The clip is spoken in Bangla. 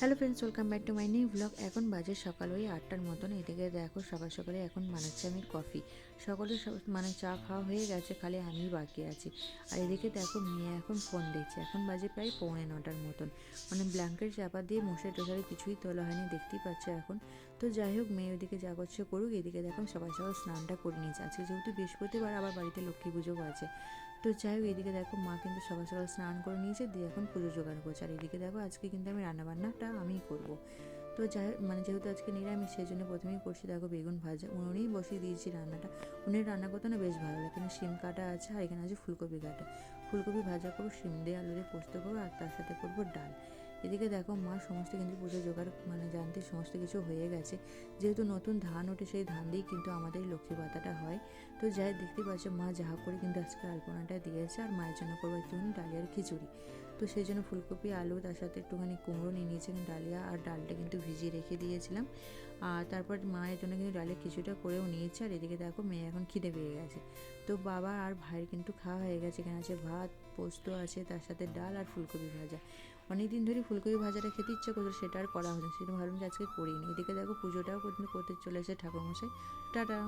Hello friends welcome back to my new blog এখন বাজে সকাল, ওই আটটার মতন। এদিকে দেখো, সকাল সকালে এখন বানাচ্ছি আমি কফি সকলের সব- মানে চা খাওয়া হয়ে গেছে, খালি আমি বাকি আছি। আর এদিকে দেখো, মেয়ে এখন ফোন দেখছে। এখন বাজে প্রায় পৌনে নটার মতন। মানে ব্ল্যাঙ্কেট চাপা দিয়ে মশারি টশারি কিছুই তোলা হয়নি, দেখতেই পাচ্ছ এখন। তো যাই হোক, মেয়ে ওদিকে যা করছে করুক, এদিকে দেখো সকাল সকাল স্নানটা করে নিয়েছে। আজকে যেহেতু বৃহস্পতিবার, আবার বাড়িতে লক্ষ্মী পুজোও আছে। তো যাই হোক, এদিকে দেখো মা কিন্তু সকাল সকাল স্নান করে নিয়েছে, দিয়ে এখন পুজো জোগাড় করছে। আর এদিকে দেখো, আজকে কিন্তু আমি রান্নাবান্নাটা আমিই করব। তো যাই মানে যেহেতু আজকে নিরামিষ, সেই জন্য প্রথমেই করছি দেখো বেগুন ভাজা। উনুনেই বসিয়ে দিয়েছি রান্নাটা। উনি রান্না করতে না বেশ ভালো লাগে। কিন্তু শিম কাটা আছে, আর এখানে আছে ফুলকপি কাটা। ফুলকপি ভাজা করব সিম দিয়ে আলু দিয়ে পোস্ত করব, আর তার সাথে করব ডাল। এদিকে দেখো মা সমস্ত কিন্তু পুজো জোগাড় মানে জানতে সমস্ত কিছু হয়ে গেছে। যেহেতু নতুন ধান ওঠে, সেই ধান দিয়েই কিন্তু আমাদের লক্ষ্মী পাতাটা হয়। তো যাই, দেখতে পাচ্ছ মা যাহা করে কিন্তু আজকে আলপনাটা দিয়েছে, আর মায়ের জন্য করব একটুখানি ডালিয়ার খিচুড়ি। তো সেই জন্য ফুলকপি, আলু, তার সাথে একটুখানি কুমড়ো নিয়ে নিয়েছে ডালিয়া, আর ডালটা কিন্তু ভিজিয়ে রেখে দিয়েছিলাম। আর তারপর মায়ের জন্য কিন্তু ডালের খিচুড়িটা করেও নিয়েছে। আর এদিকে দেখো মেয়ে এখন খিদে পেয়ে গেছে। তো বাবা আর ভাইয়ের কিন্তু খাওয়া হয়ে গেছে। এখানে আছে ভাত, পোস্ত আছে, তার সাথে ডাল আর ফুলকপি ভাজা। অনেক দিন ধরে ফুলকপি ভাজাটা খেতে ইচ্ছা করছে, সেটা আর করা হয়নি সেটা ভাবলাম যে আজকে করিনি। এদিকে দেখো পুজোটাও কিন্তু করতে চলেছে ঠাকুরমশাই। টাটা।